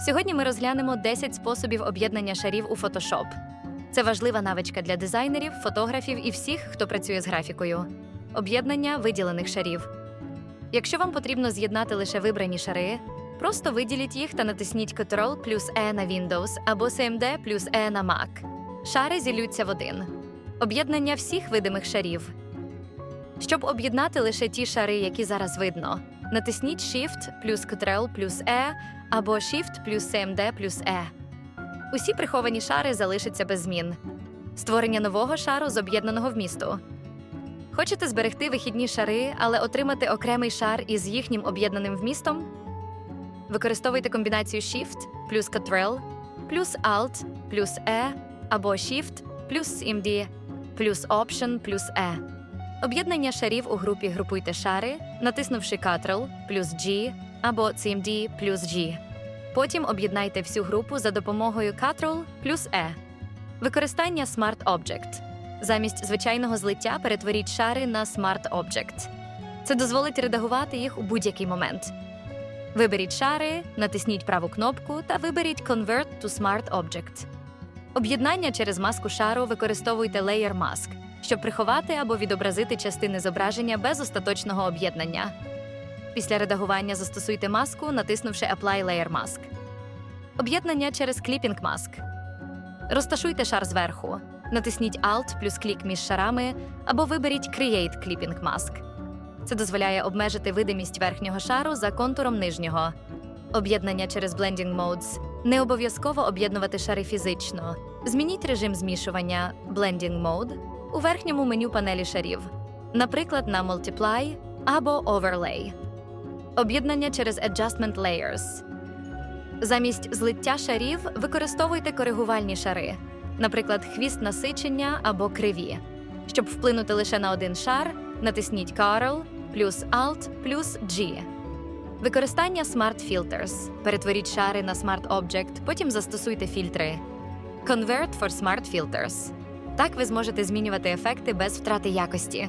Сьогодні ми розглянемо 10 способів об'єднання шарів у Photoshop. Це важлива навичка для дизайнерів, фотографів і всіх, хто працює з графікою. Об'єднання виділених шарів. Якщо вам потрібно з'єднати лише вибрані шари, просто виділіть їх та натисніть Ctrl плюс E на Windows або CMD плюс E на Mac. Шари зілються в один. Об'єднання всіх видимих шарів. Щоб об'єднати лише ті шари, які зараз видно, натисніть Shift плюс Ctrl плюс E або Shift плюс CMD плюс E. Усі приховані шари залишаться без змін. Створення нового шару з об'єднаного вмісту. Хочете зберегти вихідні шари, але отримати окремий шар із їхнім об'єднаним вмістом? Використовуйте комбінацію Shift плюс Ctrl плюс Alt плюс E або Shift плюс CMD плюс Option плюс E. Об'єднання шарів у групі Групуйте шари, натиснувши Ctrl плюс G або CMD плюс G. Потім об'єднайте всю групу за допомогою Ctrl плюс E. Використання Smart Object. Замість звичайного злиття перетворіть шари на Smart Object. Це дозволить редагувати їх у будь-який момент. Виберіть шари, натисніть праву кнопку та виберіть Convert to Smart Object. Об'єднання через маску шару використовуйте Layer Mask, щоб приховати або відобразити частини зображення без остаточного об'єднання. Після редагування застосуйте маску, натиснувши Apply Layer Mask. Об'єднання через Clipping Mask. Розташуйте шар зверху. Натисніть Alt плюс клік між шарами або виберіть Create Clipping Mask. Це дозволяє обмежити видимість верхнього шару за контуром нижнього. Об'єднання через Blending Modes. Не обов'язково об'єднувати шари фізично. Змініть режим змішування Blending Mode у верхньому меню панелі шарів, наприклад, на Multiply або Overlay. Об'єднання через Adjustment Layers. Замість злиття шарів використовуйте коригувальні шари, наприклад, хвіст насичення або криві. Щоб вплинути лише на один шар, натисніть Ctrl плюс Alt плюс G. Використання Smart Filters. Перетворіть шари на Smart Object, потім застосуйте фільтри. Convert for Smart Filters. Так ви зможете змінювати ефекти без втрати якості.